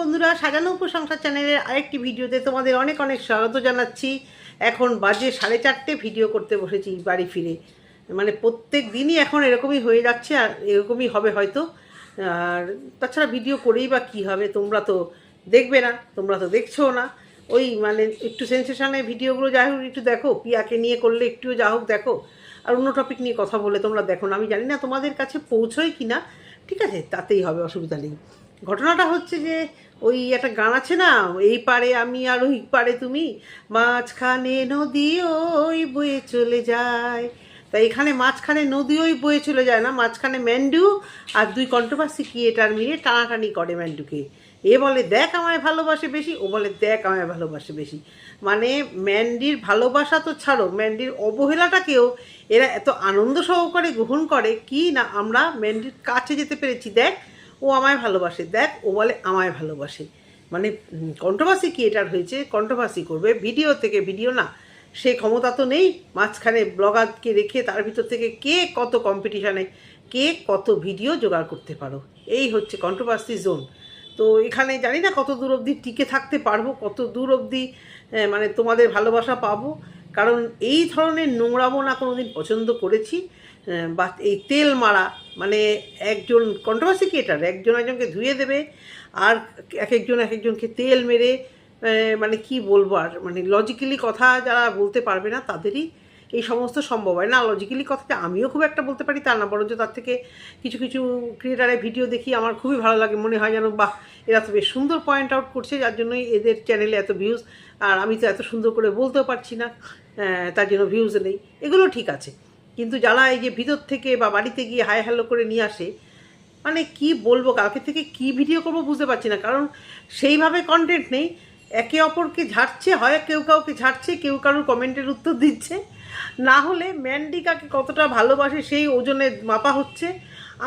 বন্ধুরা, সাজানো উপসংসার চ্যানেলের আরেকটি ভিডিওতে তোমাদের অনেক অনেক স্বাগত জানাচ্ছি। এখন বাজে সাড়ে চারটে, ভিডিও করতে বসেছি বাড়ি ফিরে। মানে প্রত্যেক দিনই এখন এরকমই হয়ে যাচ্ছে আর এরকমই হবে হয়তো। আর তাছাড়া ভিডিও করেই বা কী হবে তোমরা তো দেখবে না, তোমরা তো দেখছ না। ওই মানে একটু সেন্সেশনে ভিডিওগুলো যাই হোক, একটু দেখো, পিয়াকে নিয়ে করলে একটুও যা হোক দেখো। আর অন্য টপিক নিয়ে কথা বলে তোমরা দেখো না, আমি জানি না তোমাদের কাছে পৌঁছোয় কি না ঠিক আছে? তাতেই হবে, অসুবিধা নেই। ঘটনাটা হচ্ছে যে ওই একটা গান আছে না, এই পারে আমি আর ওই পারে তুমি, মাঝখানে নদী ওই বয়ে চলে যায়। তাই এখানে মাঝখানে নদী ওই বয়ে চলে যায় না, মাঝখানে ম্যান্ডু আর দুই কন্ট্রোভার্সি ক্রিয়েটার মিলে টানাটানি করে ম্যান্ডুকে। এ বলে, দেখ আমায় ভালোবাসে বেশি। ও বলে, দেখ আমায় ভালোবাসে বেশি। মানে ম্যান্ডির ভালোবাসা তো ছাড়ো, ম্যান্ডির অবহেলাটাকেও এরা এত আনন্দ সহকারে গ্রহণ করে, কি না আমরা ম্যান্ডির কাছে যেতে পেরেছি। দেখ ও আমায় ভালোবাসে। দেখ, ও বলে আমায় ভালোবাসে। মানে কন্ট্রোভার্সি ক্রিয়েটার হয়েছে? কন্ট্রোভার্সি করবে। ভিডিও থেকে, ভিডিও না, সে ক্ষমতা তো নেই। মাঝখানে ব্লগারকে রেখে তার ভিতর থেকে কে কত কম্পিটিশানে কে কত ভিডিও জোগাড় করতে পারো? এই হচ্ছে কন্ট্রোভার্সি জোন তো এখানে জানি না কত দূর অবধি টিকে থাকতে পারব, কত দূর অবধি মানে তোমাদের ভালোবাসা পাবো। কারণ এই ধরনের নোংরামো না কোনো দিন পছন্দ করেছি। বা এই তেল মারা মানে একজন কন্ট্রোভার্সি ক্রিয়েটার একজন একজনকে ধুয়ে দেবে, আর এক একজন এক একজনকে তেল মেরে মানে কি বলব আর মানে লজিক্যালি কথা যারা বলতে পারবে না, তাদেরই এই সমস্ত সম্ভব হয়। না লজিক্যালি কথাটা আমিও খুব একটা বলতে পারি তা না, বরঞ্চ তার থেকে কিছু কিছু ক্রিয়েটারের ভিডিও দেখি, আমার খুবই ভালো লাগে, মনে হয় যেন, বাহ, এরা তো বেশ সুন্দর পয়েন্ট আউট করছে, যার জন্যই এদের চ্যানেলে এত ভিউজ আর আমি তো এত সুন্দর করে বলতেও পারছি না তার জন্য ভিউজ নেই। এগুলো ঠিক আছে। কিন্তু যারা এই যে ভিতর থেকে বা বাড়িতে গিয়ে হাই হ্যালো করে নিয়ে আসে মানে কি বলব, কালকে থেকে কি ভিডিও করব বুঝতে পারছি না। কারণ সেইভাবে কন্টেন্ট নেই। একে অপরকে ঝাড়ছে, হয় কেউ কাউকে ঝাড়ছে, কেউ কারোর কমেন্টের উত্তর দিচ্ছে। না হলে ম্যান্ডিকাকে কতটা ভালোবাসে সেই ওজনে মাপা হচ্ছে।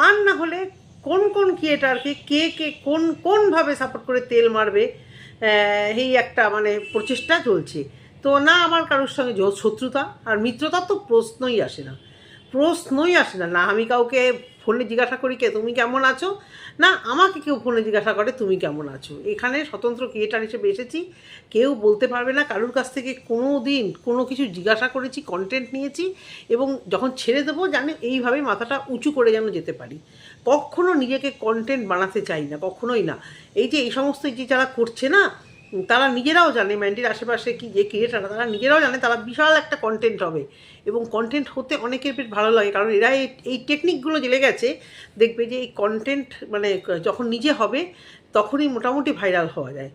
আর না হলে কোন কোন ক্রিয়েটারকে কে কে কোন কোনভাবে সাপোর্ট করে তেল মারবে এই একটা মানে প্রচেষ্টা চলছে। তো না আমার কারোর সঙ্গে শত্রুতা আর মিত্রতা তো প্রশ্নই আসে না। প্রশ্নই আসে না। না, আমি কাউকে ফোনে জিজ্ঞাসা করি, কে, তুমি কেমন আছো? না, আমাকে কেউ ফোনে জিজ্ঞাসা করে, তুমি কেমন আছো? এখানে স্বতন্ত্র ক্রিয়েটার হিসেবে এসেছি। কেউ বলতে পারবে না, কারুর কাছ থেকে কোনো দিন কোনো কিছু জিজ্ঞাসা করেছি কন্টেন্ট নিয়েছি এবং যখন ছেড়ে দেবো জানি এইভাবে মাথাটা উঁচু করে যেন যেতে পারি। কখনো নিজেকে কন্টেন্ট বানাতে চাই না, কখনোই না। এই যে এই সমস্ত যে যারা করছে না তারা নিজেরাও জানে ম্যান্ডির আশেপাশে কি, যে ক্রিয়েটার তারা নিজেরাও জানে, তারা বিশাল একটা কন্টেন্ট হবে। এবং কন্টেন্ট হতে অনেকের বেশ ভালো লাগে, কারণ এরা এই টেকনিকগুলো জেলে গেছে, দেখবে যে এই কন্টেন্ট মানে যখন নিজে হবে, তখনই মোটামুটি ভাইরাল হওয়া যায়।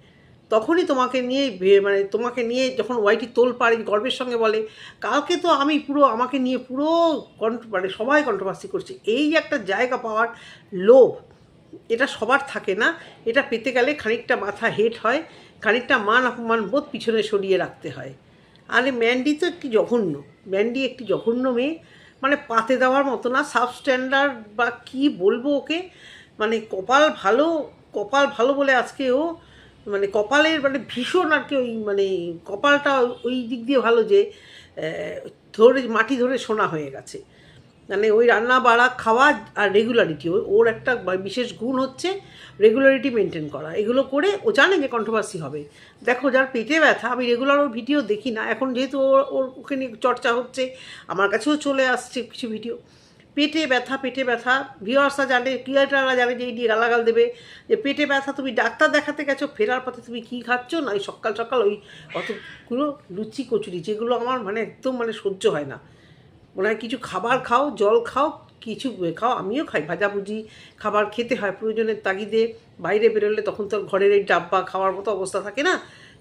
তখনই তোমাকে নিয়ে মানে তোমাকে নিয়ে যখন ওয়াইটি তোল পারে গর্বের সঙ্গে বলে, কালকে তো আমি পুরো, আমাকে নিয়ে পুরো মানে সবাই কন্ট্রোভার্সি করছে। এই একটা জায়গা পাওয়ার লোভ, এটা সবার থাকে না। এটা পেতে গেলে খানিকটা মাথা হেট হয়। খানিকটা মান অপমান বোধ পিছনে সরিয়ে রাখতে হয়। আরে ম্যান্ডি তো একটি জঘন্য। ম্যান্ডি একটি জঘন্য মেয়ে। মানে পাতে দেওয়ার মতো না সাব স্ট্যান্ডার্ড বা কি বলব ওকে? মানে কপাল ভালো কপাল ভালো বলে আজকে ও মানে কপালের মানে ভীষণ আর কি ওই মানে কপালটা ওই দিক দিয়ে ভালো যে ধরে মাটি ধরে সোনা হয়ে গেছে। মানে ওই রান্না বাড়া খাওয়া আর রেগুলারিটি ওর একটা বিশেষ গুণ হচ্ছে রেগুলারিটি মেনটেন করা। এগুলো করে ও জানে যে কন্ট্রোভার্সি হবে। দেখো, যার পেটে ব্যথা, আমি রেগুলার ওর ভিডিও দেখি না। এখন যেহেতু ওর ওর, ওকে নিয়ে চর্চা হচ্ছে, আমার কাছেও চলে আসছে কিছু ভিডিও পেটে ব্যথা পেটে ব্যথা ভিওয়ার্সরা জানে ক্রিয়েটাররা জানে যে এই নিয়ে গালাগাল দেবে। যে পেটে ব্যথা, তুমি ডাক্তার দেখাতে গেছো, ফেরার পথে তুমি কী খাচ্ছ? না, ওই সকাল সকাল ওই অতগুলো লুচি, কচুরি, যেগুলো আমার মানে একদম মানে সহ্য হয় না। হয় কিছু খাবার খাও, জল খাও, কিছু খাও, আমিও খাই। ভাজাভুজি, খাবার খেতে হয় প্রয়োজনের তাগিদে। বাইরে বেরোলে তখন তো ঘরের এই ডাব্বা খাওয়ার মতো অবস্থা থাকে না,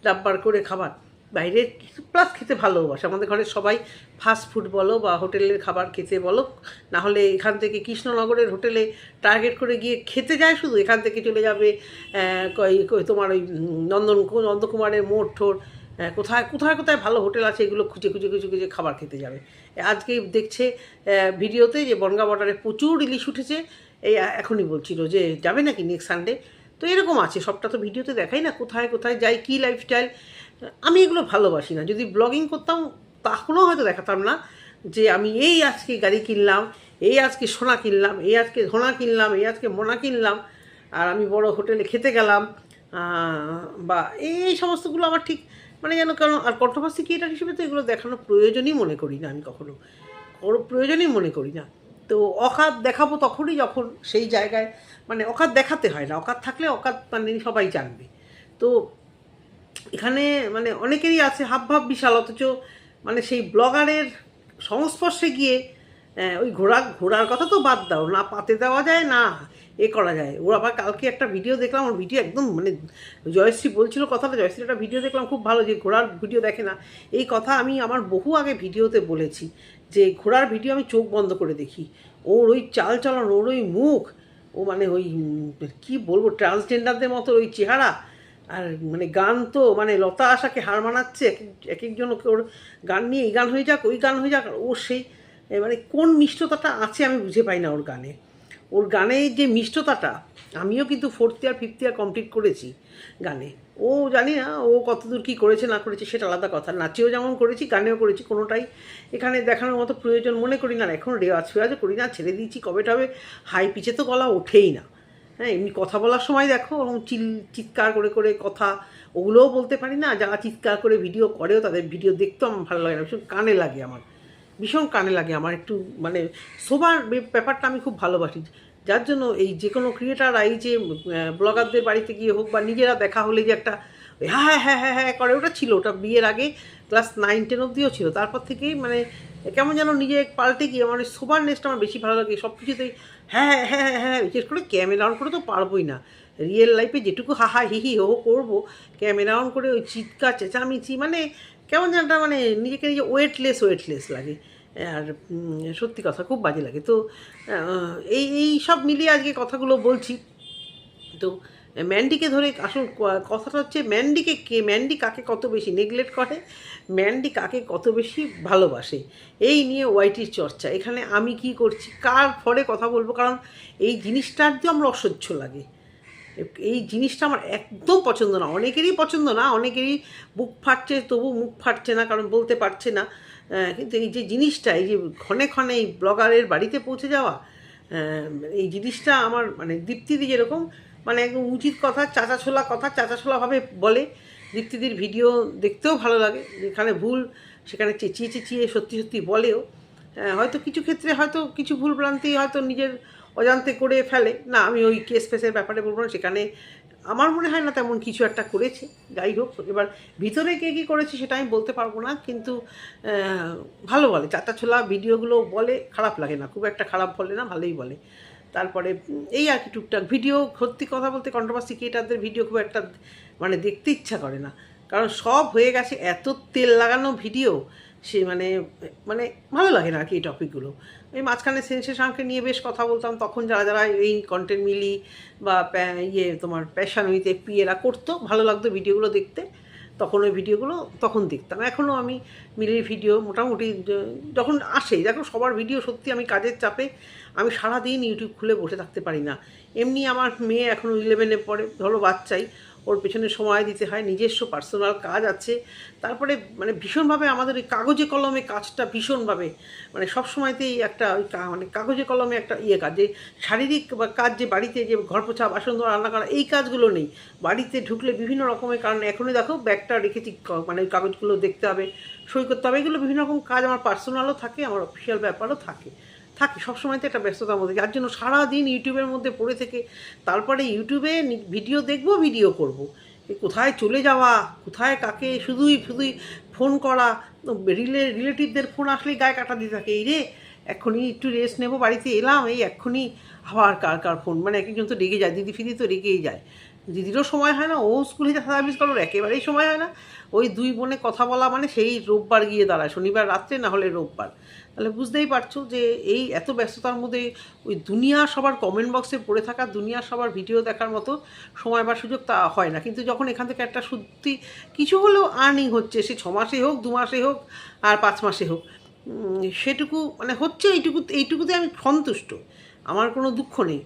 ডাব্বার করে খাবার। বাইরে প্লাস খেতে ভালোবাসে। আমাদের ঘরে সবাই ফাস্ট ফুড বলো বা হোটেলের খাবার খেতে বলো, না হলে এখান থেকে কৃষ্ণনগরের হোটেলে টার্গেট করে গিয়ে খেতে যায় শুধু। এখান থেকে চলে যাবে তোমার ওই নন্দন, নন্দকুমারের মোড় ঠোর কোথায় কোথায় কোথায় ভালো হোটেল আছে, এগুলো খুঁজে খুঁজে খুঁজে খুঁজে খাবার খেতে যাবে। আজকে দেখছে ভিডিওতে যে বনগা বর্ডারে প্রচুর ইলিশ উঠেছে, এই এখনই বলছিল যে যাবে নাকি নেক্সট সানডে তো এরকম আছে, সবটা তো ভিডিওতে দেখাই না, কোথায় কোথায় যাই, কী লাইফস্টাইল আমি এগুলো ভালোবাসি না, যদি ব্লগিং করতাম তখনও হয়তো দেখাতাম না, যে আমি এই আজকে গাড়ি কিনলাম, এই আজকে সোনা কিনলাম, এই আজকে ধোনা কিনলাম, এই আজকে মোনা কিনলাম, আর আমি বড় হোটেলে খেতে গেলাম বা এই সমস্তগুলো আমার ঠিক মানে যেন কারণ আর কন্ট্রোভার্সি ক্রিয়েটার হিসেবে তো এগুলো দেখানোর প্রয়োজনই মনে করি না আমি কখনো। কোনো প্রয়োজনই মনে করি না। তো অকাত দেখাবো তখনই যখন সেই জায়গায় মানে অকাত দেখাতে হয় না। অকাত থাকলে অকাত মানে সবাই জানবে। তো এখানে মানে অনেকেরই আছে হাব ভাব বিশাল, অথচ মানে সেই ব্লগারের সংস্পর্শে গিয়ে ওই ঘোড়া, ঘোড়ার কথা তো বাদ দাও, না পাতে দেওয়া যায়, না এ করা যায়। ওর আবার কালকে একটা ভিডিও দেখলাম, ওর ভিডিও একদম মানে জয়শ্রী বলছিল কথাটা জয়শ্রী একটা ভিডিও দেখলাম খুব ভালো, যে ঘোড়ার ভিডিও দেখে না। এই কথা আমি আমার বহু আগে ভিডিওতে বলেছি, যে ঘোড়ার ভিডিও আমি চোখ বন্ধ করে দেখি। ওর ওই চাল চলন, ওর ওই মুখ, ও মানে ওই কি বলব ট্রান্সজেন্ডারদের মতো ওই চেহারা। আর মানে গান তো মানে লতা আশাকে হার মানাচ্ছে, এক এক- এক একজন ওর গান নিয়ে এই গান হয়ে যাক, ওই গান হয়ে যাক ও সেই মানে কোন মিষ্টতাটা আছে আমি বুঝে পাই না ওর গানে। ওর গানে যে মিষ্টতাটা, আমিও কিন্তু fourth year fifth year complete করেছি গানে। ও জানি না, ও কতদূর কী করেছে, না করেছে, সেটা আলাদা কথা। নাচেও যেমন করেছি, গানেও করেছি, কোনোটাই এখানে দেখানোর মতো প্রয়োজন মনে করি না। এখন রেওয়াজ ফেওয়াজও করি না, ছেড়ে দিয়েছি, কবে টবে হাই পিচে তো গলা ওঠেই না। হ্যাঁ এমনি কথা বলার সময় দেখো ওরকম চিল, চিৎকার করে করে কথা, ওগুলোও বলতে পারি না। যারা চিৎকার করে ভিডিও করেও তাদের ভিডিও দেখতেও আমার ভালো লাগে না, ভীষণ কানে লাগে আমার। ভীষণ কানে লাগে আমার একটু মানে শোবার বে- ব্যাপারটা আমি খুব ভালোবাসি। যার জন্য এই যে কোনো ক্রিয়েটাররা এই যে ব্লগারদের বাড়িতে গিয়ে হোক বা নিজেরা দেখা হলে যে একটা ওই হ্যাঁ হ্যাঁ হ্যাঁ হ্যাঁ করে, ওটা ছিল, ওটা বিয়ের আগে ক্লাস নাইন, টেন অবধিও ছিল। তারপর থেকেই মানে কেমন যেন নিজে পাল্টে গিয়ে আমার ওই সোবার নেসটা আমার বেশি ভালো লাগে। সব কিছুতেই হ্যাঁ হ্যাঁ হ্যাঁ হ্যাঁ হ্যাঁ বিশেষ করে ক্যামেরা অন করে তো পারবোই না। রিয়েল লাইফে যেটুকু হাহা হিহি হো, করব, ক্যামেরা অন করে ওই চিৎকার, চেঁচামেচি মানে কেমন যেন মানে নিজেকে নিজে ওয়েটলেস ওয়েটলেস লাগে। আর সত্যি কথা খুব বাজে লাগে। তো এই এই সব মিলিয়ে আজকে কথাগুলো বলছি। তো, ম্যান্ডিকে ধরে আসল কথাটা হচ্ছে ম্যান্ডিকে কে, ম্যান্ডি কাকে কত বেশি নেগলেক্ট করে? ম্যান্ডি কাকে কত বেশি ভালোবাসে? এই নিয়ে ওয়াইটির চর্চা। এখানে আমি কি করছি? কার ফলে কথা বলব? কারণ এই জিনিসটার দিয়ে আমরা অসহ্য লাগে। এই জিনিসটা আমার একদম পছন্দ না। অনেকেরই পছন্দ না অনেকেরই বুক ফাটছে তবু মুখ ফাটছে না কারণ বলতে পারছে না। কিন্তু এই যে জিনিসটা এই যে ক্ষণে ক্ষণে এই ব্লগারের বাড়িতে পৌঁছে যাওয়া এই জিনিসটা আমার মানে দীপ্তিদি যেরকম মানে একদম উচিত কথা চাচা ছোলা কথা চাচা ছোলাভাবে বলে। দীপ্তিদির ভিডিও দেখতেও ভালো লাগে যেখানে ভুল সেখানে চেঁচিয়ে চেঁচিয়ে সত্যি সত্যি বলেও। হ্যাঁ, হয়তো কিছু ক্ষেত্রে হয়তো কিছু ভুলভ্রান্তি হয়তো নিজের অজান্তে করে ফেলে। না, আমি ওই কেস ফেসের ব্যাপারে বলব না সেখানে আমার মনে হয় না তেমন কিছু একটা করেছে। যাই হোক, এবার ভিতরে কে কী করেছে সেটা আমি বলতে পারব না, কিন্তু ভালো বলে। চারটা ছোলা ভিডিওগুলো বলে, খারাপ লাগে না, খুব একটা খারাপ বলে না, ভালোই বলে। তারপরে এই আর কি টুকটাক ভিডিও, সত্যি কথা বলতে কন্ট্রোভার্সি ক্রিয়েটারদের ভিডিও খুব একটা মানে দেখতে ইচ্ছা করে না। কারণ সব হয়ে গেছে, এত তেল লাগানো ভিডিও সে মানে মানে ভালো লাগে না আর কি এই টপিকগুলো এই মাঝখানে সেন্সেশনকে নিয়ে বেশ কথা বলতাম, তখন যারা যারা এই কন্টেন্ট মিলি বা ইয়ে তোমার প্যাশন উইথ এপি এরা করতো, ভালো লাগতো ভিডিওগুলো দেখতে, তখন ওই ভিডিওগুলো তখন দেখতাম। এখনও আমি মিলির ভিডিও মোটামুটি যখন আসে, দেখো সবার ভিডিও সত্যি আমি কাজের চাপে, আমি সারাদিন ইউটিউব খুলে বসে থাকতে পারি না। এমনি আমার মেয়ে এখনও ইলেভেনে পড়ে, ধরো বাচ্চাই ওর পেছনে সময় দিতে হয়, নিজস্ব পার্সোনাল কাজ আছে। তারপরে মানে ভীষণভাবে আমাদের ওই কাগজে কলমে কাজটা ভীষণভাবে মানে সব সময়তেই একটা ওই মানে কাগজে কলমে একটা ইয়ে কাজ, যে শারীরিক কাজ যে বাড়িতে যে ঘর পোছা বাসন ধোয়া, রান্না করা, এই কাজগুলো নেই। বাড়িতে ঢুকলে বিভিন্ন রকমের কারণ, এখনই দেখো ব্যাগটা রেখেছি মানে ওই কাগজগুলো দেখতে হবে, সই করতে হবে, এগুলো বিভিন্ন রকম কাজ আমার পার্সোনালও থাকে, আমার অফিসিয়াল ব্যাপারও থাকে। থাকে সবসময় তো একটা ব্যস্ততার মধ্যে। যার জন্য সারাদিন ইউটিউবের মধ্যে পড়ে থেকে, তারপরে ইউটিউবে ভিডিও দেখব, ভিডিও করব। কোথায় চলে যাওয়া, কোথায় কাকে, শুধুই শুধুই ফোন করা, রিলে, রিলেটিভদের ফোন আসলেই গায়ে কাটা দিয়ে থাকে, এই রে, এক্ষুনি একটু রেস্ট নেব, বাড়িতে এলাম, এই এক্ষুনি আবার কার কার ফোন? মানে এক একজন তো রেগে যায়, দিদি ফিদি তো রেগেই যায়। দিদিরও সময় হয় না, ও স্কুলে যা সার্ভিস করার একেবারেই সময় হয় না। ওই দুই বোনে কথা বলা মানে সেই রোববার গিয়ে দাঁড়ায়, শনিবার রাত্রে না হলে রোববার। তাহলে বুঝতেই পারছ যে এই এত ব্যস্ততার মধ্যে ওই দুনিয়া সবার কমেন্ট বক্সে পড়ে থাকা, দুনিয়া সবার ভিডিও দেখার মতো সময় বা সুযোগ তা হয় না। কিন্তু যখন এখান থেকে একটা সত্যি কিছু হলেও আর্নিং হচ্ছে, সে ছ মাসে হোক দু মাসে হোক আর পাঁচ মাসে হোক সেটুকু মানে হচ্ছে এইটুকু, এইটুকুতে আমি সন্তুষ্ট। আমার কোনো দুঃখ নেই।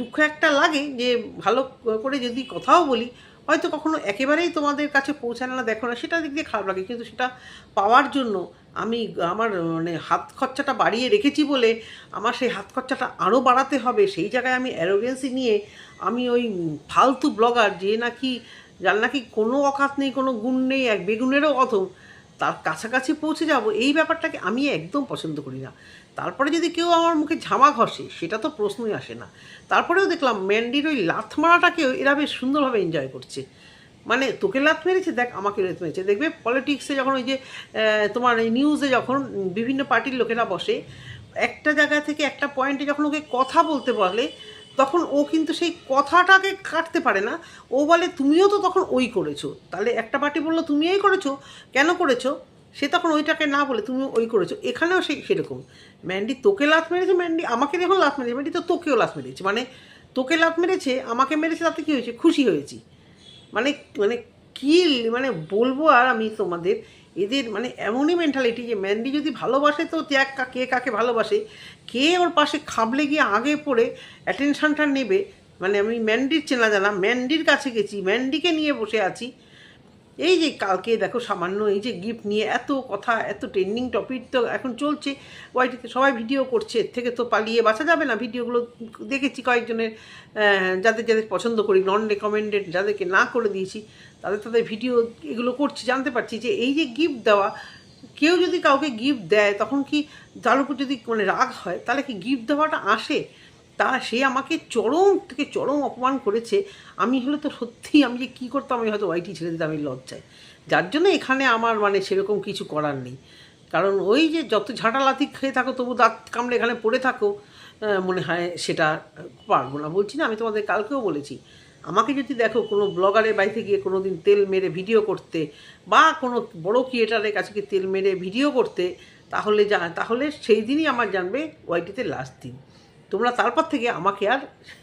দুঃখ একটা লাগে যে ভালো করে যদি কথাও বলি, হয়তো কখনো একেবারেই তোমাদের কাছে পৌঁছানো না, দেখো না, সেটা দিক দিয়ে খারাপ লাগে। কিন্তু সেটা পাওয়ার জন্য আমি আমার মানে হাত খরচাটা বাড়িয়ে রেখেছি বলে আমার সেই হাত খরচাটা আরও বাড়াতে হবে, সেই জায়গায় আমি অ্যারোগেন্সি নিয়ে আমি ওই ফালতু ব্লগার যে নাকি, যার নাকি কোনো অকাত নেই, কোনো গুণ নেই, এক বেগুনেরও অথম তার কাছাকাছি পৌঁছে যাব, এই ব্যাপারটাকে আমি একদম পছন্দ করি না। তারপরে যদি কেউ আমার মুখে ঝামা ঘষে, সেটা তো প্রশ্নই আসে না। তারপরেও দেখলাম ম্যান্ডির ওই লাথ মারাটাকেও এরা বেশ সুন্দরভাবে এনজয় করছে। মানে তোকে লাথ মেরেছে? দেখ, আমাকে লাথ মেরেছে। দেখবে পলিটিক্সে যখন ওই যে তোমার নিউজে যখন বিভিন্ন পার্টির লোকেরা বসে, একটা জায়গা থেকে একটা পয়েন্টে যখন ওকে কথা বলতে বলে, তখন ও কিন্তু সেই কথাটাকে কাটতে পারে না। ও বলে, তুমিও তো তখন ওই করেছ। তাহলে একটা পার্টি বলল তুমি এই করেছ? কেন করেছ? সে তখন ওইটাকে না বলে তুমি ওই করেছ। এখানেও সেই সেরকম। ম্যান্ডি, তোকে লাথ মেরেছে, ম্যান্ডি? আমাকে যখন লাথ মেরেছে। ম্যান্ডি, তো তোকেও লাথ মেরেছে। মানে তোকে লাথ মেরেছে, আমাকে মেরেছে, তাতে কী হয়েছে? খুশি হয়েছি। মানে মানে কি মানে বলব আর আমি তোমাদের? এদের মানে এমনই মেন্টালিটি যে ম্যান্ডি যদি ভালোবাসে তো ত্যাগ কা- কাকে ভালোবাসে? কে ওর পাশে খাবলে গিয়ে আগে পড়ে অ্যাটেনশানটা নেবে? মানে আমি ম্যান্ডির চেনা জানা ম্যান্ডির কাছে গেছি ম্যান্ডিকে নিয়ে বসে আছি। এই যে কালকে দেখো সামান্য এই যে গিফট নিয়ে এত কথা, এত ট্রেন্ডিং টপিক তো এখন চলছে। ওয়াইটিতে সবাই ভিডিও করছে, এর থেকে তো পালিয়ে বাঁচা যাবে না। ভিডিওগুলো দেখেছি কয়েকজনের যাদের যাদের পছন্দ করি নন রেকমেন্ডেড যাদেরকে না করে দিয়েছি, তাদের তাদের ভিডিও এগুলো করছি। জানতে পারছি যে এই যে গিফট দেওয়া, কেউ যদি কাউকে গিফট দেয়, তখন কি তার উপর যদি মানে রাগ হয়, তাহলে কি গিফট দেওয়াটা আসে? তা সে আমাকে চরম থেকে চরম অপমান করেছে। আমি হলে তো সত্যি, আমি যে কী করতাম, আমি হয়তো ওয়াইটি ছেড়ে দিতাম আমি লজ্জায়। যার জন্য এখানে আমার মানে সেরকম কিছু করার নেই। কারণ ওই যে যত ঝাঁটা লাথি খেয়ে থাকো, তবু দাঁত কামড়ে এখানে পড়ে থাকো মনে হয় সেটা পারব না। বলছি না, আমি তোমাদের কালকেও বলেছি। আমাকে যদি দেখো কোনো ব্লগারের বাড়িতে গিয়ে কোনো দিন তেল মেরে ভিডিও করতে, বা কোনো বড় ক্রিয়েটারের কাছে গিয়ে তেল মেরে ভিডিও করতে, তাহলে যা, তাহলে সেই দিনই আমার জানবে ওয়াইটিতে লাস্ট দিন। তোমরা তারপর থেকে আমাকে আর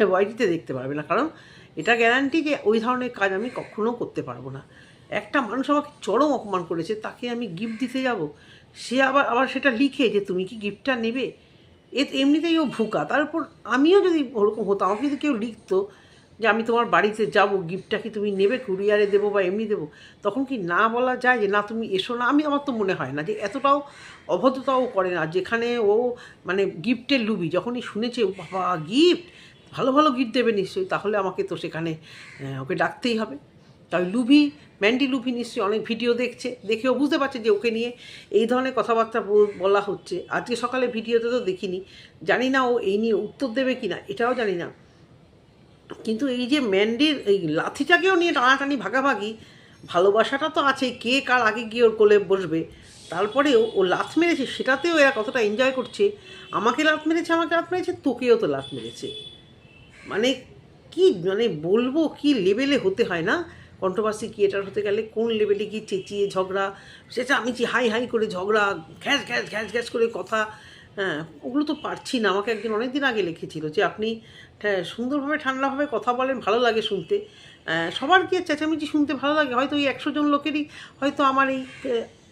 ওয়াইটিতে দেখতে পারবে না। কারণ এটা গ্যারান্টি যে ওই ধরনের কাজ আমি কখনো করতে পারব না। একটা মানুষ আমাকে চরম অপমান করেছে, তাকে আমি গিফট দিতে যাব। সে আবার আবার সেটা লিখে যে তুমি কি গিফটটা নেবে? এ, এমনিতেই ও ভুকা। তার তারপর আমিও যদি ওরকম হতো আমাকে যদি কেউ লিখতো যে আমি তোমার বাড়িতে যাব গিফটটা কি তুমি নেবে কুরিয়ারে দেবো বা এমনি দেবো? তখন কি না বলা যায় যে, না, তুমি এসো না? আমি, আমার তো মনে হয় না যে, এতটাও অভদ্রতাও করে না। যেখানে ও মানে গিফটের লুবি, যখনই শুনেছে বাবা গিফট ভালো ভালো গিফট দেবে নিশ্চয়ই, তাহলে আমাকে তো সেখানে ওকে ডাকতেই হবে। তাই লুভি ম্যান্ডি লুভি নিশ্চয়ই অনেক ভিডিও দেখছে, দেখেও বুঝতে পারছে যে, ওকে নিয়ে এই ধরনের কথাবার্তা বলা হচ্ছে। আজকে সকালে ভিডিওতে তো দেখিনি। জানি না ও এই নিয়ে উত্তর দেবে কি না এটাও জানি না। কিন্তু এই যে ম্যান্ডির এই লাথিটাকেও নিয়ে টানাটানি ভাগাভাগি, ভালোবাসাটা তো আছে কে কার আগে গিয়ে ওর কোলে বসবে? তারপরেও ও লাথ মেরেছে, সেটাতেও এরা কতটা এনজয় করছে? আমাকে লাথ মেরেছে, আমাকে লাথ মেরেছে, তোকেও তো লাথ মেরেছে। মানে কি মানে বলব কি লেভেলে হতে হয় না? কন্ট্রোভার্সি ক্রিয়েটার হতে গেলে কোন লেভেলে কি চেঁচিয়ে ঝগড়া? সেটা আমি হাই হাই করে ঝগড়া ঘ্যাস ঘ্যাস ঘ্যাস ঘ্যাস করে কথা হ্যাঁ ওগুলো তো পারছি না। আমাকে একদিন অনেক দিন আগে লিখেছিল যে আপনি হ্যাঁ, সুন্দরভাবে ঠান্ডাভাবে কথা বলেন ভালো লাগে শুনতে। সবার কি চেঁচামেচি শুনতে ভালো লাগে? হয়তো ওই একশো জন লোকেরই হয়তো আমার এই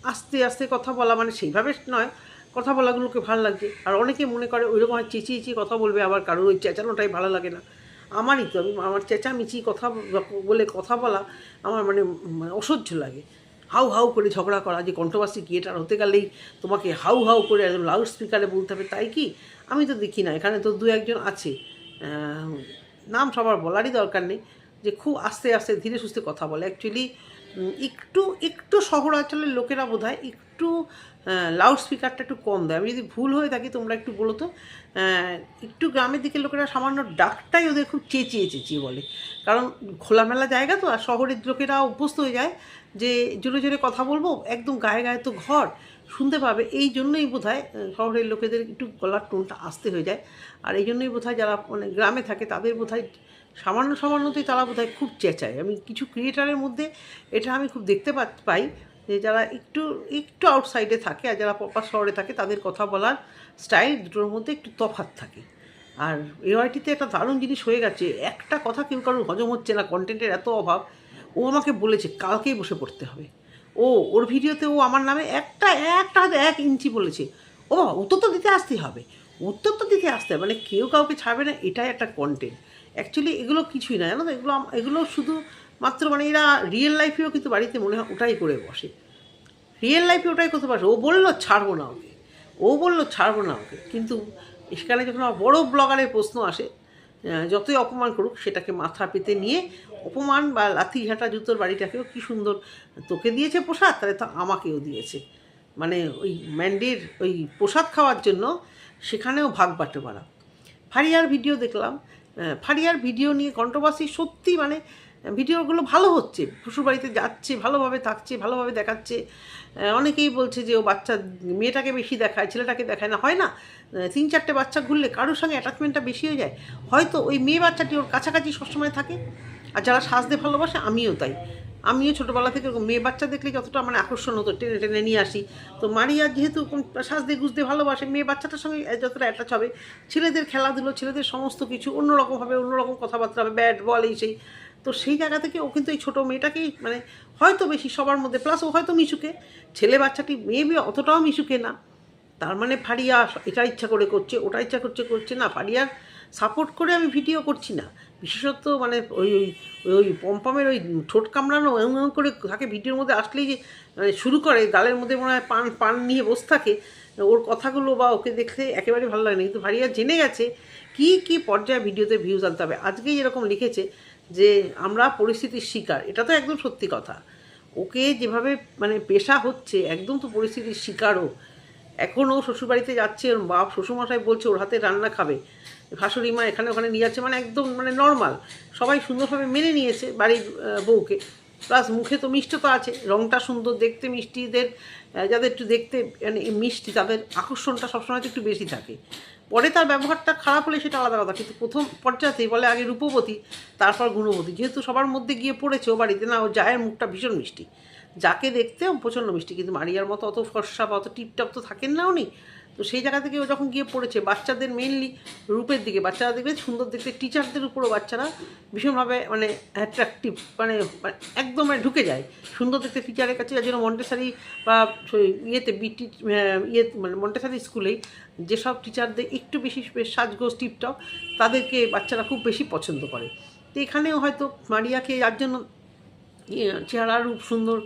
আস্তে আস্তে কথা বলা মানে সেইভাবে নয় কথা বলাগুলোকে ভালো লাগছে। আর অনেকে মনে করে ওইরকম হয় চেঁচিয়ে চেঁচিয়ে কথা বলবে আবার কারোর ওই চেঁচানোটাই ভালো লাগে না। আমারই তো আমি আমার চেঁচামেচি কথা বলে কথা বলা আমার মানে মানে অসহ্য লাগে। হাউ হাউ করে ঝগড়া করা, যে কন্ট্রোভার্সি ক্রিয়েটার হতে গেলেই তোমাকে হাউ হাউ করে একদম লাউড স্পিকারে বলতে হবে, তাই কি? আমি তো দেখি না, এখানে তো দু একজন আছে। নাম সবার বলারই দরকার নেই, যে খুব আস্তে আস্তে ধীরে সুস্থে কথা বলে। অ্যাকচুয়ালি একটু একটু শহরাঞ্চলের লোকেরা বোধ হয় একটু লাউড স্পিকারটা একটু কম দেয়। আমি যদি ভুল হয়ে থাকি, তোমরা একটু বলো তো। একটু গ্রামের দিকের লোকেরা সামান্য ডাকটাই ওদের খুব চেঁচিয়ে চেঁচিয়ে বলে। কারণ খোলামেলা জায়গা তো, আর শহরের লোকেরা অভ্যস্ত হয়ে যায় যে, জোরে জোরে কথা বলব, একদম গায়ে গায়ে তো ঘর, শুনতে পাবে। এই জন্যই বোধ হয় শহরের লোকেদের একটু গলার টোনটা আসতে হয়ে যায়। আর এই জন্যই বোধ যারা মানে গ্রামে থাকে, তাদের বোধ সামান্য সামান্যতেই তারা বোধ হয় খুব চেঁচায়। আমি কিছু ক্রিয়েটারের মধ্যে এটা আমি খুব দেখতে পাই যে যারা একটু একটু আউটসাইডে থাকে আর যারা প্রপার শহরে থাকে তাদের কথা বলার স্টাইল দুটোর মধ্যে একটু তফাৎ থাকে। আর এআইটিতে একটা দারুণ জিনিস হয়ে গেছে, একটা কথা কেউ কারোর হজম হচ্ছে না কন্টেন্টের এত অভাব, ও আমাকে বলেছে কালকেই বসে পড়তে হবে। ও, ওর ভিডিওতে ও আমার নামে একটা একটা এক ইঞ্চি বলেছে। ও উত্তর তো দিতে আসতেই হবে উত্তর তো দিতে আসতে হবে মানে কেউ কাউকে ছাড়বে না, এটাই একটা কন্টেন্ট অ্যাকচুয়ালি এগুলো কিছুই না, জানো তো? এগুলো এগুলো শুধু মাত্র মানে এরা রিয়েল লাইফেও কিন্তু বাড়িতে মনে হয় ওটাই করে বসে। রিয়েল লাইফে ওটাই করতে পারছে। ও বলল, ছাড়বো না ওকে। ও বলল, ছাড়বো না ওকে। কিন্তু সেখানে যখন আমার বড়ো ব্লগারের প্রশ্ন আসে যতই অপমান করুক, সেটাকে মাথা পেতে নিয়ে অপমান বা লাথি ঝাঁটা জুতোর বাড়িটাকেও কি সুন্দর তোকে দিয়েছে প্রসাদ, তাহলে তো আমাকেও দিয়েছে। মানে ওই ম্যান্ডির ওই প্রসাদ খাওয়ার জন্য সেখানেও ভাগ বাটে বাটোয়ারা ফারিয়ার ভিডিও দেখলাম ফারিয়ার ভিডিও নিয়ে কন্ট্রোভার্সি সত্যি মানে ভিডিওগুলো ভালো হচ্ছে। শ্বশুরবাড়িতে যাচ্ছে, ভালোভাবে থাকছে, ভালোভাবে দেখাচ্ছে। অনেকেই বলছে যে ও বাচ্চা, মেয়েটাকে বেশি দেখায়, ছেলেটাকে দেখায় না। হয় না। তিন চারটে বাচ্চা ঘুরলে কারোর সঙ্গে অ্যাটাচমেন্টটা বেশি হয়ে যায়। হয়তো ওই মেয়ে বাচ্চাটি ওর কাছাকাছি সবসময় থাকে। আর যারা সাজতে ভালোবাসে, আমিও তাই। আমিও ছোটোবেলা থেকে মেয়ে বাচ্চা দেখলে যতটা মানে আকর্ষণ হতো, টেনে টেনে নিয়ে আসি। তো মারিয়া যেহেতু সাজতে গুজতে ভালোবাসে, মেয়ে বাচ্চাটার সঙ্গে যতটা অ্যাটাচ হবে, ছেলেদের খেলাধুলো, ছেলেদের সমস্ত কিছু অন্যরকমভাবে, অন্যরকম কথাবার্তা হবে ব্যাট বল এই সেই। তো সেই জায়গা থেকে ও কিন্তু এই ছোটো মেয়েটাকেই মানে হয়তো বেশি সবার মধ্যে প্লাস ও হয়তো মিশুকে। ছেলে বাচ্চাটি মেয়ে অতটাও মিশুকে না। তার মানে ফারিয়া এটা ইচ্ছা করে করছে ওটা ইচ্ছা করছে করছে না। ফারিয়ার সাপোর্ট করে আমি ভিডিও করছি না। বিশেষত মানে ওই ওই ওই পম্পমের ওই ঠোঁট কামড়ানো এমন করে থাকে ভিডিওর মধ্যে আসলেই যে মানে শুরু করে, গালের মধ্যে মনে হয় পান পান নিয়ে বসে থাকে, ওর কথাগুলো বা ওকে দেখতে একেবারে ভালো লাগে না। কিন্তু ভারিয়া জেনে গেছে কি কি পর্যায়ে ভিডিওতে ভিউজ আনতে হবে। আজকেই এরকম লিখেছে যে, আমরা পরিস্থিতির শিকার। এটা তো একদম সত্যি কথা। ওকে যেভাবে মানে পেশা হচ্ছে, একদম তো পরিস্থিতির শিকারও। এখন ও শ্বশুরবাড়িতে যাচ্ছে, ওর বাপ শ্বশুরমশাই বলছে, ওর হাতে রান্না খাবে। শাশুড়ি মা এখানে ওখানে নিয়ে যাচ্ছে মানে একদম মানে নর্মাল সবাই সুন্দরভাবে মেনে নিয়েছে বাড়ির বউকে। প্লাস মুখে তো মিষ্টতা আছে, রংটা সুন্দর, দেখতে মিষ্টিদের যাদের একটু দেখতে মানে মিষ্টি, তাদের আকর্ষণটা সবসময় একটু বেশি থাকে। পরে তার ব্যবহারটা খারাপ হলে সেটা আলাদা কথা, কিন্তু প্রথম পর্যায়েতেই বলে আগে রূপবতী, তারপর গুণবতী। যেহেতু সবার মধ্যে গিয়ে পড়েছে ও বাড়িতে, না ও জায়ের মুখটা ভীষণ মিষ্টি। যাকে দেখতেও প্রচণ্ড মিষ্টি, কিন্তু মারিয়ার মতো অত ফর্সা বা অত টিপটপ তো থাকেন না উনি। তো সেই জায়গা থেকে ও যখন গিয়ে পড়েছে বাচ্চাদের মেনলি রূপের দিকে বাচ্চারা দেখবে সুন্দর দেখতে টিচারদের উপরও বাচ্চারা ভীষণভাবে মানে অ্যাট্রাকটিভ মানে মানে একদম মানে ঢুকে যায়। সুন্দর দেখতে টিচারের কাছে যার জন্য মন্টেসারি বা ইয়েতে বিটি ইয়ে মানে মন্টেসারি স্কুলেই যেসব টিচারদের একটু বেশি সাজগোজ টিপটপ তাদেরকে বাচ্চারা খুব বেশি পছন্দ করে। তো এখানেও হয়তো মারিয়াকে যার জন্য ইয়ে, চেহারা রূপ সুন্দর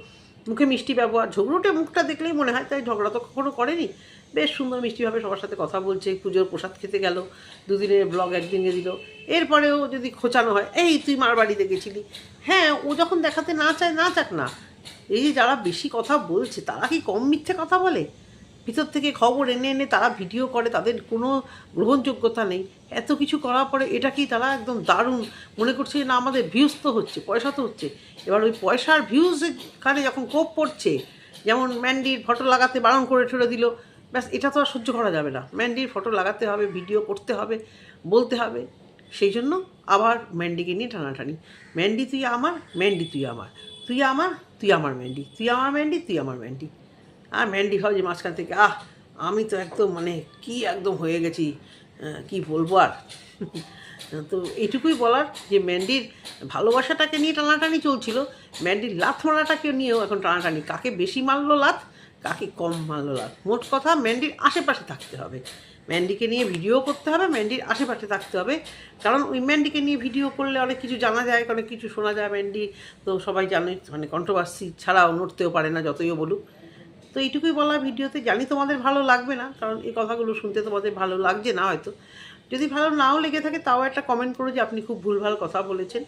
মুখে মিষ্টি ব্যবহার, ঝগড়োটে মুখটা দেখলেই মনে হয় তাই ঝগড়া তো কখনো করেনি। বেশ সুন্দর মিষ্টিভাবে সবার সাথে কথা বলছে, পুজোর প্রসাদ খেতে গেল, দুদিনের ব্লগ একদিনে দিল। এরপরেও যদি খোঁচানো হয়, এই তুই মার বাড়িতে গেছিলি? হ্যাঁ ও যখন দেখাতে না চায়, না চাক না। এই যারা বেশি কথা বলছে, তারা কি কম মিথ্যে কথা বলে? ভিতর থেকে খবর এনে এনে তারা ভিডিও করে, তাদের কোনো গ্রহণযোগ্যতা নেই। এত কিছু করার পরে এটা কি তারা একদম দারুণ মনে করছে না, আমাদের ভিউজ তো হচ্ছে, পয়সা তো হচ্ছে। এবার ওই পয়সার ভিউজের কানে যখন কোপ পড়ছে, যেমন ম্যান্ডির ফটো লাগাতে বারণ করে ঠেলে দিল, ব্যাস, এটা তো আর সহ্য করা যাবে না। ম্যান্ডির ফটো লাগাতে হবে ভিডিও করতে হবে, বলতে হবে। সেই জন্য আবার ম্যান্ডিকে নিয়ে টানাটানি। ম্যান্ডি তুই আমার ম্যান্ডি তুই আমার। তুই আমার তুই আমার ম্যান্ডি তুই আমার ম্যান্ডি তুই আমার ম্যান্ডি আর ম্যান্ডি ভাবছি মাঝখান থেকে। আহ, আমি তো একদম মানে কি একদম হয়ে গেছি কি বলব আর? তো এইটুকুই বলার যে ম্যান্ডির ভালোবাসাটাকে নিয়ে টানাটানি চলছিল ম্যান্ডির লাথ মারাটাকে নিয়েও এখন টানাটানি। কাকে বেশি মারলো লাথ কাকে কম মারলো লাথ মোট কথা ম্যান্ডির আশেপাশে থাকতে হবে। ম্যান্ডিকে নিয়ে ভিডিও করতে হবে ম্যান্ডির আশেপাশে থাকতে হবে। কারণ ওই ম্যান্ডিকে নিয়ে ভিডিও করলে অনেক কিছু জানা যায়, অনেক কিছু শোনা যায় ম্যান্ডি তো সবাই জানে মানে কন্ট্রোভার্সি ছাড়াও নড়তেও পারে না যতইও বলুক। তো এইটুকুই বলা ভিডিওতে জানি তোমাদের ভালো লাগবে না, কারণ এই কথাগুলো শুনতে তোমাদের ভালো লাগছে না হয়তো। যদি ভালো নাও লেগে থাকে তাও একটা কমেন্ট করো যে আপনি খুব ভুলভাল কথা বলেছেন।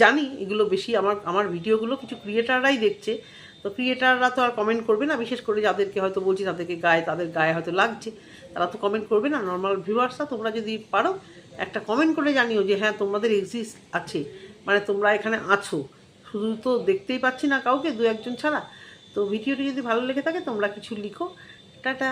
জানি এগুলো বেশি আমার আমার ভিডিওগুলো কিছু ক্রিয়েটাররাই দেখছে, তো ক্রিয়েটাররা তো আর কমেন্ট করবে না, বিশেষ করে যাদেরকে হয়তো বলছি তাদেরকে গায়ে, তাদের গায়ে হয়তো লাগছে, তারা তো কমেন্ট করবে না। নর্মাল ভিউয়ার্সরা তোমরা যদি পারো একটা কমেন্ট করে জানিও যে হ্যাঁ তোমাদের এক্সিস্ট আছে মানে তোমরা এখানে আছো। শুধু তো দেখতেই পাচ্ছি না কাউকে, দু একজন ছাড়া। তো ভিডিওটি যদি ভালো লেগে থাকে তোমরা কিছু লিখো। টাটা।